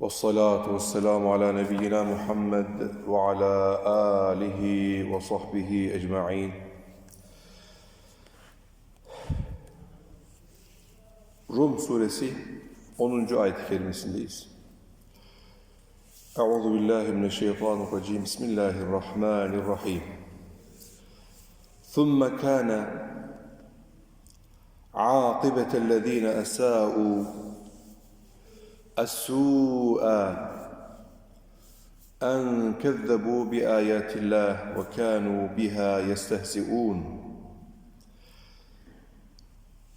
والصلاة والسلام على نبينا محمد وعلى آله وصحبه أجمعين. Rum suresi 10. ayet-i kerimesindeyiz. Euzu billahi mineşşeytanirracim. Bismillahirrahmanirrahim. ثم كان عاقبة الذين أساءوا السوء أن كذبوا بآيات الله وكانوا بها يستهزئون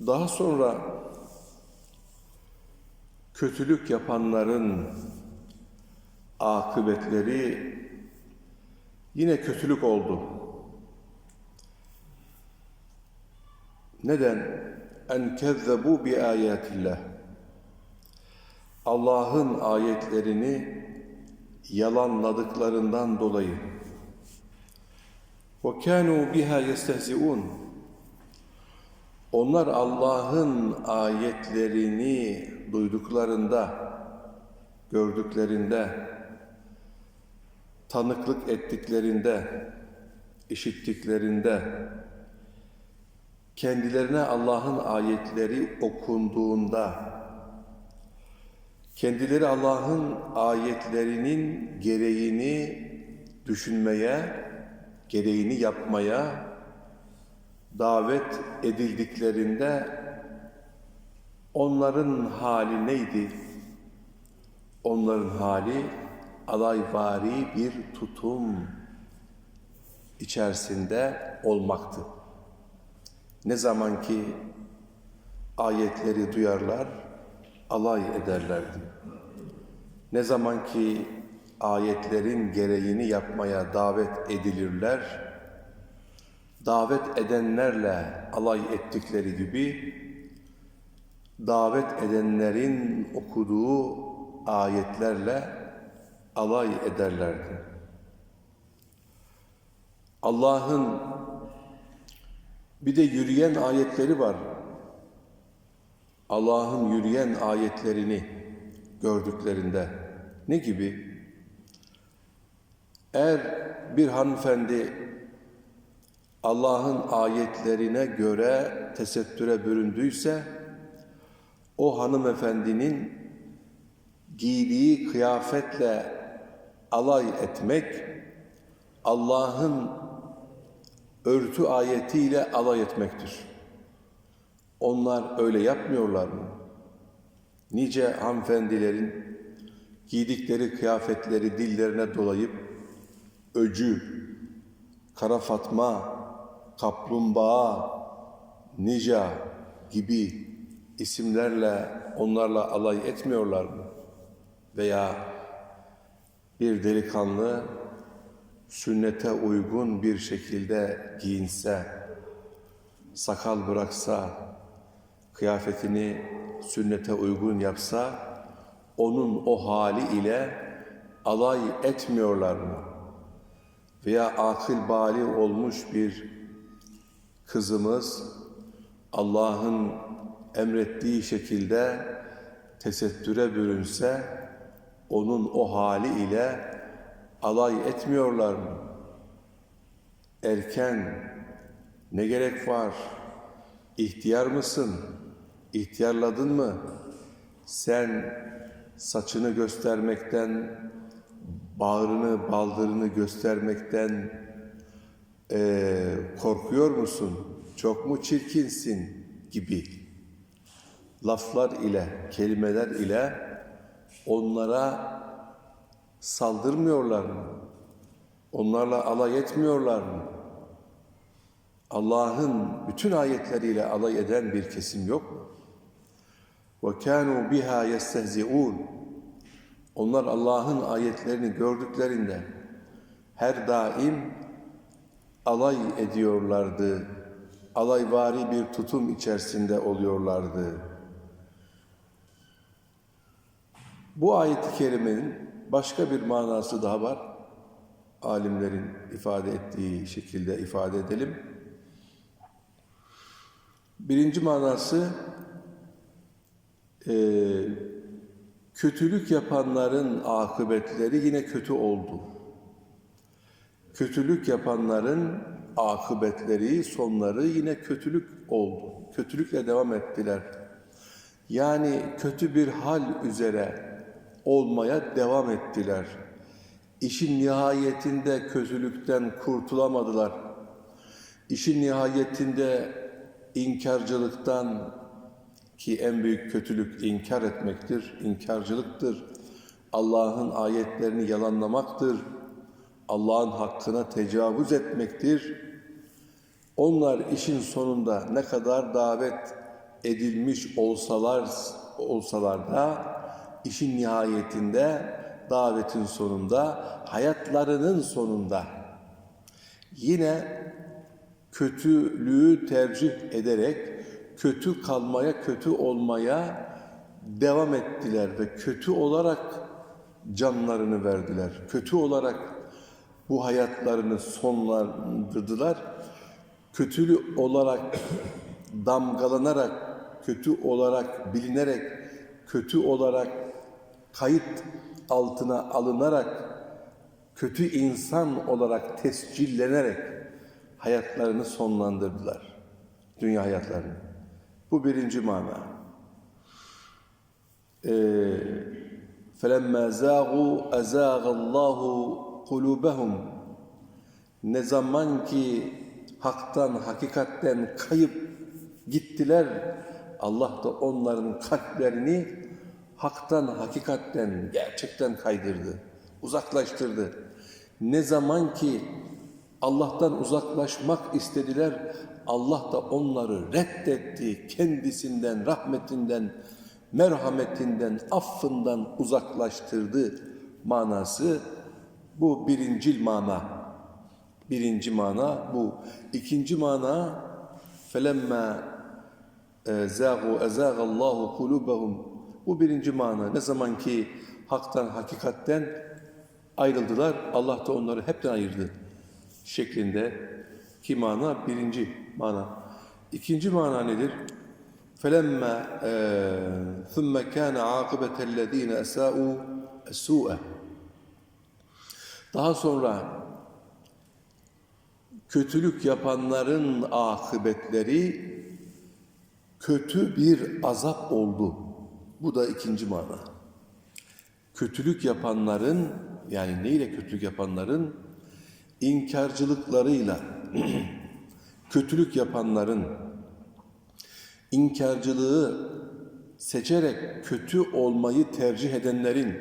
Daha sonra kötülük yapanların akıbetleri yine kötülük oldu. Neden? En kezzebu bi ayatillah. Allah'ın ayetlerini yalanladıklarından dolayı. Ve kânû biha yestehzi'ûn. Onlar Allah'ın ayetlerini duyduklarında, gördüklerinde, tanıklık ettiklerinde, işittiklerinde, kendilerine Allah'ın ayetleri okunduğunda, kendileri Allah'ın ayetlerinin gereğini düşünmeye, gereğini yapmaya davet edildiklerinde onların hali neydi? Onların hali alayvari bir tutum içerisinde olmaktı. Ne zaman ki ayetleri duyarlar, alay ederlerdi. Ne zaman ki ayetlerin gereğini yapmaya davet edilirler, davet edenlerle alay ettikleri gibi, davet edenlerin okuduğu ayetlerle alay ederlerdi. Allah'ın bir de yürüyen ayetleri var. Allah'ın yürüyen ayetlerini gördüklerinde ne gibi? Eğer bir hanımefendi Allah'ın ayetlerine göre tesettüre büründüyse o hanımefendinin giydiği kıyafetle alay etmek Allah'ın örtü ayetiyle alay etmektir. Onlar öyle yapmıyorlar mı? Nice hanımefendilerin giydikleri kıyafetleri dillerine dolayıp öcü, kara fatma, kaplumbağa, nica gibi isimlerle onlarla alay etmiyorlar mı? Veya bir delikanlı sünnete uygun bir şekilde giyinse, sakal bıraksa, kıyafetini sünnete uygun yapsa, onun o hali ile alay etmiyorlar mı? Veya akıl bali olmuş bir kızımız Allah'ın emrettiği şekilde tesettüre bürünse, onun o hali ile alay etmiyorlar mı? Erken, ne gerek var? İhtiyar mısın? İhtiyarladın mı? Sen saçını göstermekten, bağrını, baldırını göstermekten eee, korkuyor musun? Çok mu çirkinsin gibi laflar ile, kelimeler ile onlara saldırmıyorlar mı? Onlarla alay etmiyorlar mı? Allah'ın bütün ayetleriyle alay eden bir kesim yok mu? وَكَانُوا بِهَا يَسْتَهْزِئُونَ Onlar Allah'ın ayetlerini gördüklerinde her daim alay ediyorlardı, alayvari bir tutum içerisinde oluyorlardı. Bu ayet-i kerimenin başka bir manası daha var. Alimlerin ifade ettiği şekilde ifade edelim. Birinci manası eee kötülük yapanların akıbetleri yine kötü oldu. Kötülük yapanların akıbetleri, sonları yine kötülük oldu. Kötülükle devam ettiler. Yani kötü bir hal üzere olmaya devam ettiler. İşin nihayetinde kötülükten kurtulamadılar. İşin nihayetinde inkarcılıktan, ki en büyük kötülük inkar etmektir, inkarcılıktır. Allah'ın ayetlerini yalanlamaktır. Allah'ın hakkına tecavüz etmektir. Onlar işin sonunda ne kadar davet edilmiş olsalar olsalar da işin nihayetinde davetin sonunda hayatlarının sonunda yine kötülüğü tercih ederek kötü kalmaya, kötü olmaya devam ettiler ve kötü olarak canlarını verdiler. Kötü olarak bu hayatlarını sonlandırdılar. Kötülü olarak damgalanarak, kötü olarak bilinerek, kötü olarak kayıt altına alınarak, kötü insan olarak tescillenerek hayatlarını sonlandırdılar. Dünya hayatlarını. Bu birinci mana. فَلَمَّا زَاغُوا اَزَاغَ اللّٰهُ قُلُوبَهُمْ Ne zaman ki haktan, hakikatten kayıp gittiler, Allah da onların kalplerini haktan, hakikatten, gerçekten kaydırdı, uzaklaştırdı. Ne zaman ki Allah'tan uzaklaşmak istediler, Allah da onları reddetti, kendisinden, rahmetinden, merhametinden, affından uzaklaştırdı manası. Bu birincil mana. Birinci mana bu. İkinci mana فَلَمَّا زَاغُوا اَزَاغَ اللّٰهُ قُلُوبَهُمْ Bu birinci mana. Ne zaman ki haktan, hakikatten ayrıldılar, Allah da onları hepten ayırdı şeklinde ki mana birinci mana. İkinci mana nedir? فَلَمَّا ثُمَّ كَانَ عَاقِبَةَ الَّذ۪ينَ أَسَاءُوا السُّوءَ Daha sonra kötülük yapanların akıbetleri kötü bir azap oldu. Bu da ikinci mana. Kötülük yapanların yani neyle kötülük yapanların inkarcılıklarıyla kötülük yapanların inkarcılığı seçerek kötü olmayı tercih edenlerin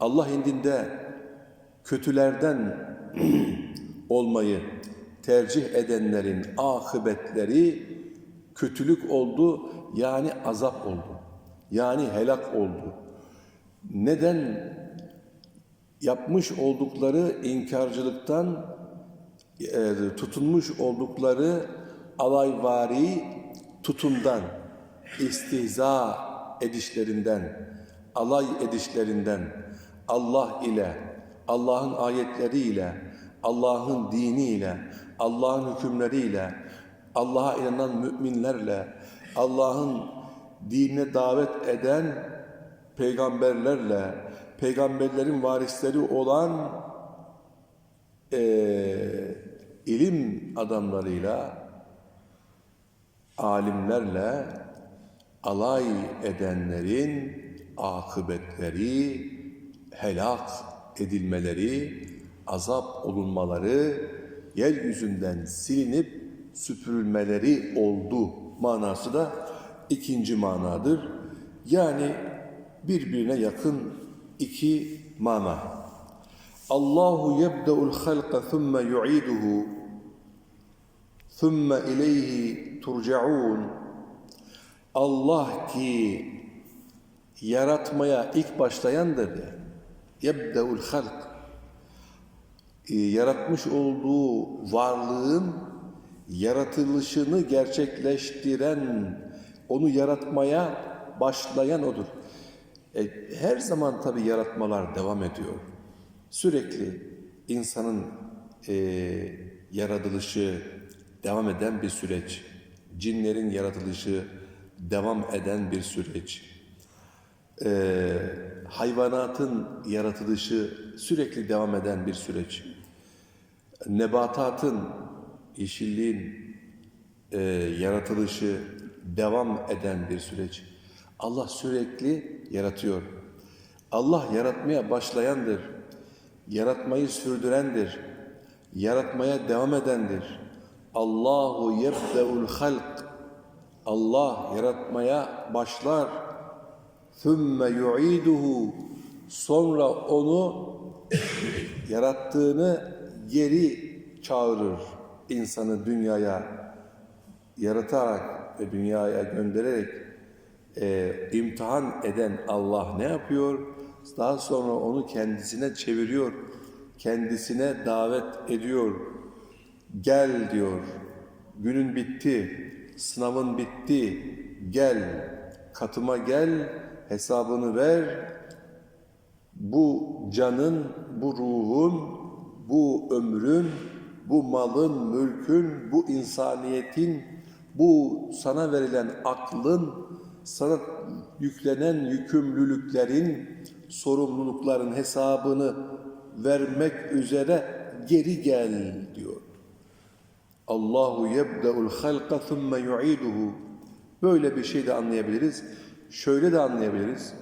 Allah indinde kötülerden olmayı tercih edenlerin akıbetleri kötülük oldu yani azap oldu. Yani helak oldu. Neden? Yapmış oldukları inkarcılıktan e, tutunmuş oldukları alayvari tutumdan, istihza edişlerinden, alay edişlerinden, Allah ile, Allah'ın ayetleriyle, Allah'ın diniyle, Allah'ın hükümleriyle, Allah'a inanan müminlerle, Allah'ın dinine davet eden peygamberlerle, peygamberlerin varisleri olan e, ilim adamlarıyla, alimlerle alay edenlerin akıbetleri, helak edilmeleri, azap olunmaları, yeryüzünden silinip süpürülmeleri oldu manası da ikinci manadır. Yani birbirine yakın iki mana. Allahu yebda'ul halqa thumma yu'iduhu thumma ileyhi turcaun. Allah ki yaratmaya ilk başlayandır de. Yebda'ul halq. Yaratmış olduğu varlığın yaratılışını gerçekleştiren, onu yaratmaya başlayan odur. E, her zaman tabii yaratmalar devam ediyor. Sürekli insanın e, yaratılışı devam eden bir süreç. Cinlerin yaratılışı devam eden bir süreç. E, hayvanatın yaratılışı sürekli devam eden bir süreç. Nebatatın, yeşilliğin e, yaratılışı devam eden bir süreç. Allah sürekli yaratıyor. Allah yaratmaya başlayandır. Yaratmayı sürdürendir. Yaratmaya devam edendir. Allahu yebdeul halk. Allah yaratmaya başlar. Thumma yu'iduhu. Sonra onu yarattığını geri çağırır. insanı dünyaya yaratarak ve dünyaya göndererek e, imtihan eden Allah ne yapıyor? Daha sonra onu kendisine çeviriyor, kendisine davet ediyor. Gel diyor, günün bitti, sınavın bitti, gel, katıma gel, hesabını ver. Bu canın, bu ruhun, bu ömrün, bu malın, mülkün, bu insaniyetin, bu sana verilen aklın, sana yüklenen yükümlülüklerin, sorumlulukların hesabını vermek üzere geri gel diyor. Allahu yebde'ul halqa thumme yu'iduhu. Böyle bir şey de anlayabiliriz. Şöyle de anlayabiliriz.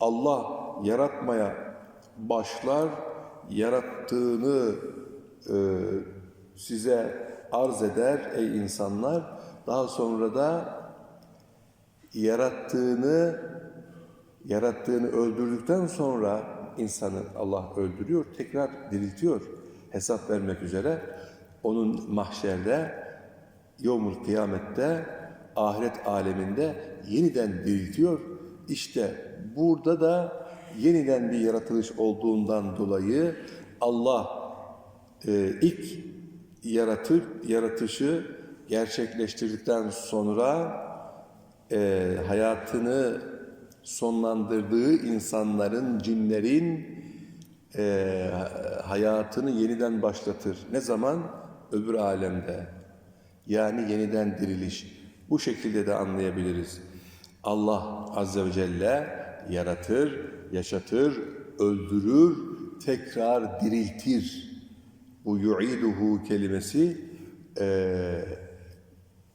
Allah yaratmaya başlar, yarattığını e, size arz eder ey insanlar. Daha sonra da yarattığını yarattığını öldürdükten sonra insanı Allah öldürüyor, tekrar diriltiyor. Hesap vermek üzere onun mahşerde, yevmul kıyamette, ahiret aleminde yeniden diriltiyor. İşte burada da yeniden bir yaratılış olduğundan dolayı Allah e, ilk yaratır, yaratışı gerçekleştirdikten sonra e, hayatını sonlandırdığı insanların, cinlerin e, hayatını yeniden başlatır. Ne zaman? Öbür alemde. Yani yeniden diriliş. Bu şekilde de anlayabiliriz. Allah Azze ve Celle yaratır, yaşatır, öldürür, tekrar diriltir. Bu yu'iduhu kelimesi e,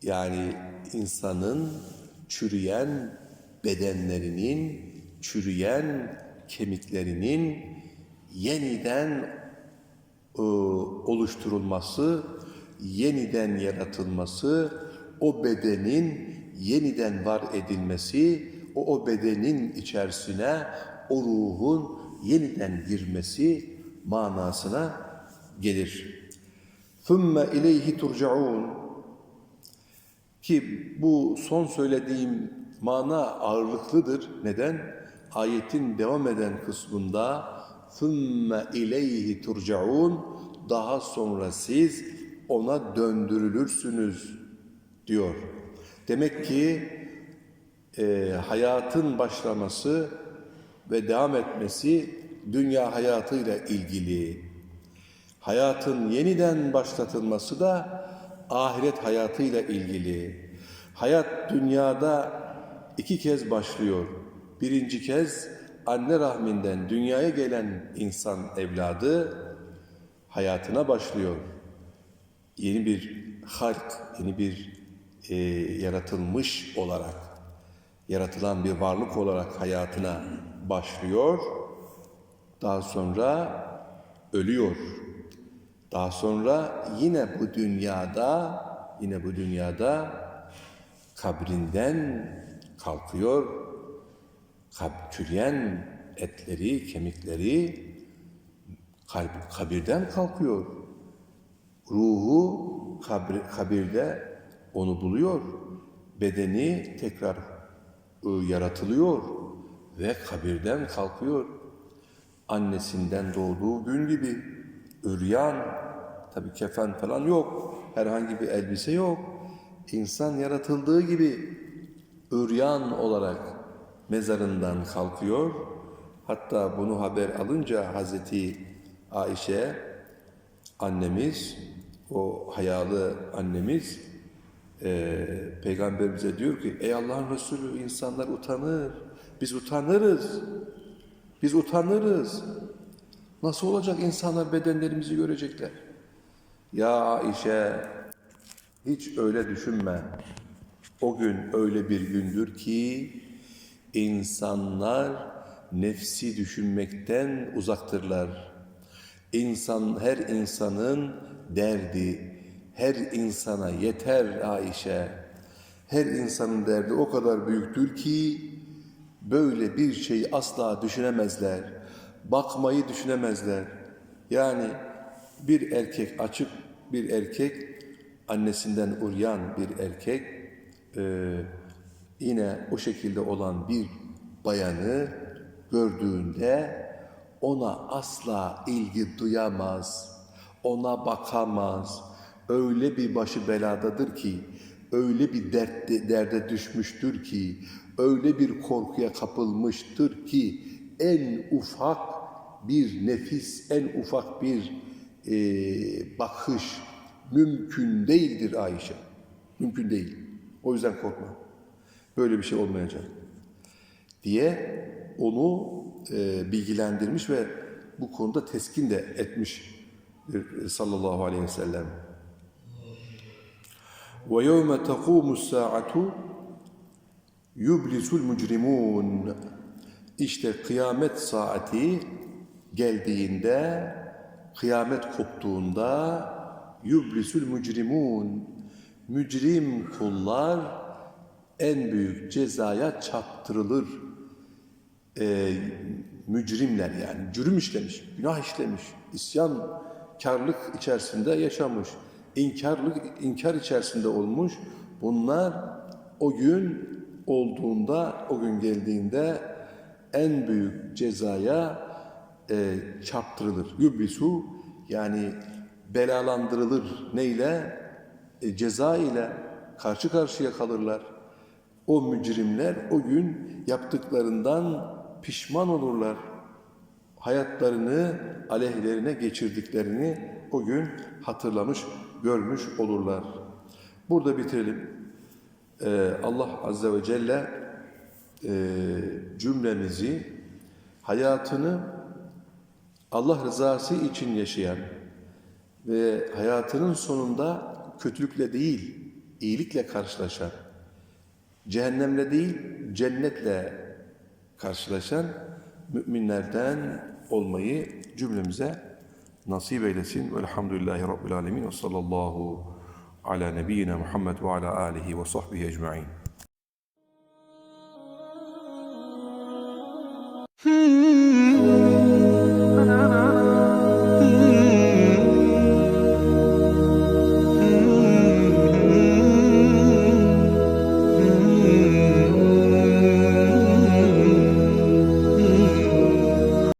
yani insanın çürüyen bedenlerinin, çürüyen kemiklerinin yeniden e, oluşturulması, yeniden yaratılması, o bedenin yeniden var edilmesi, o, o bedenin içerisine o ruhun yeniden girmesi manasına gelir. ثُمَّ اِلَيْهِ تُرْجَعُونَ Ki bu son söylediğim mana ağırlıklıdır. Neden? Ayetin devam eden kısmında ثُمَّ اِلَيْهِ تُرْجَعُونَ Daha sonra siz ona döndürülürsünüz diyor. Demek ki e, hayatın başlaması ve devam etmesi dünya hayatıyla ilgili. Hayatın yeniden başlatılması da ahiret hayatıyla ilgili. Hayat dünyada iki kez başlıyor. Birinci kez anne rahminden dünyaya gelen insan evladı hayatına başlıyor. Yeni bir halk, yeni bir e, yaratılmış olarak, yaratılan bir varlık olarak hayatına başlıyor. Daha sonra ölüyor. Daha sonra yine bu dünyada, yine bu dünyada kabrinden kalkıyor. Çürüyen etleri, kemikleri kalp, kabirden kalkıyor. Ruhu kabir, kabirde onu buluyor. Bedeni tekrar ıı, yaratılıyor ve kabirden kalkıyor. Annesinden doğduğu gün gibi üryan Tabi kefen falan yok. Herhangi bir elbise yok. İnsan yaratıldığı gibi üryan olarak mezarından kalkıyor. Hatta bunu haber alınca Hazreti Ayşe annemiz, o hayalı annemiz eee peygamberimize diyor ki ey Allah'ın Resulü insanlar utanır. Biz utanırız. Biz utanırız. Nasıl olacak insanlar bedenlerimizi görecekler? Ya Ayşe hiç öyle düşünme. O gün öyle bir gündür ki insanlar nefsi düşünmekten uzaktırlar. İnsan her insanın derdi her insana yeter Ayşe. Her insanın derdi o kadar büyüktür ki böyle bir şey asla düşünemezler. Bakmayı düşünemezler. Yani bir erkek açık bir erkek annesinden uryan bir erkek eee, yine o şekilde olan bir bayanı gördüğünde ona asla ilgi duyamaz, ona bakamaz. Öyle bir başı beladadır ki, öyle bir dertte, derde düşmüştür ki, öyle bir korkuya kapılmıştır ki en ufak bir nefis, en ufak bir eee, bakış mümkün değildir Ayşe. Mümkün değil. O yüzden korkma. Böyle bir şey olmayacak diye onu e, bilgilendirmiş ve bu konuda teskin de etmiş e, sallallahu aleyhi ve sellem. Ve yevme tekumu saatu yublisul mucrimun. İşte kıyamet saati geldiğinde, kıyamet koptuğunda yublisul mucrimun. Mücrim kullar en büyük cezaya çarptırılır e, mücrimler yani cürüm işlemiş, günah işlemiş, isyan, karlık içerisinde yaşamış, inkarlık, inkar içerisinde olmuş. Bunlar o gün olduğunda, o gün geldiğinde en büyük cezaya e, çarptırılır. Yüblisu yani belalandırılır. Neyle? E, ceza ile karşı karşıya kalırlar. O mücrimler o gün yaptıklarından pişman olurlar. Hayatlarını aleyhlerine geçirdiklerini o gün hatırlamış, görmüş olurlar. Burada bitirelim. Ee, Allah Azze ve Celle e, cümlemizi hayatını Allah rızası için yaşayan ve hayatının sonunda kötülükle değil, iyilikle karşılaşan, cehennemle değil, cennetle karşılaşan müminlerden olmayı cümlemize nasip eylesin. Velhamdülillahi Rabbil Alemin ve sallallahu ala nebiyyina Muhammed ve ala alihi ve sahbihi ecma'in.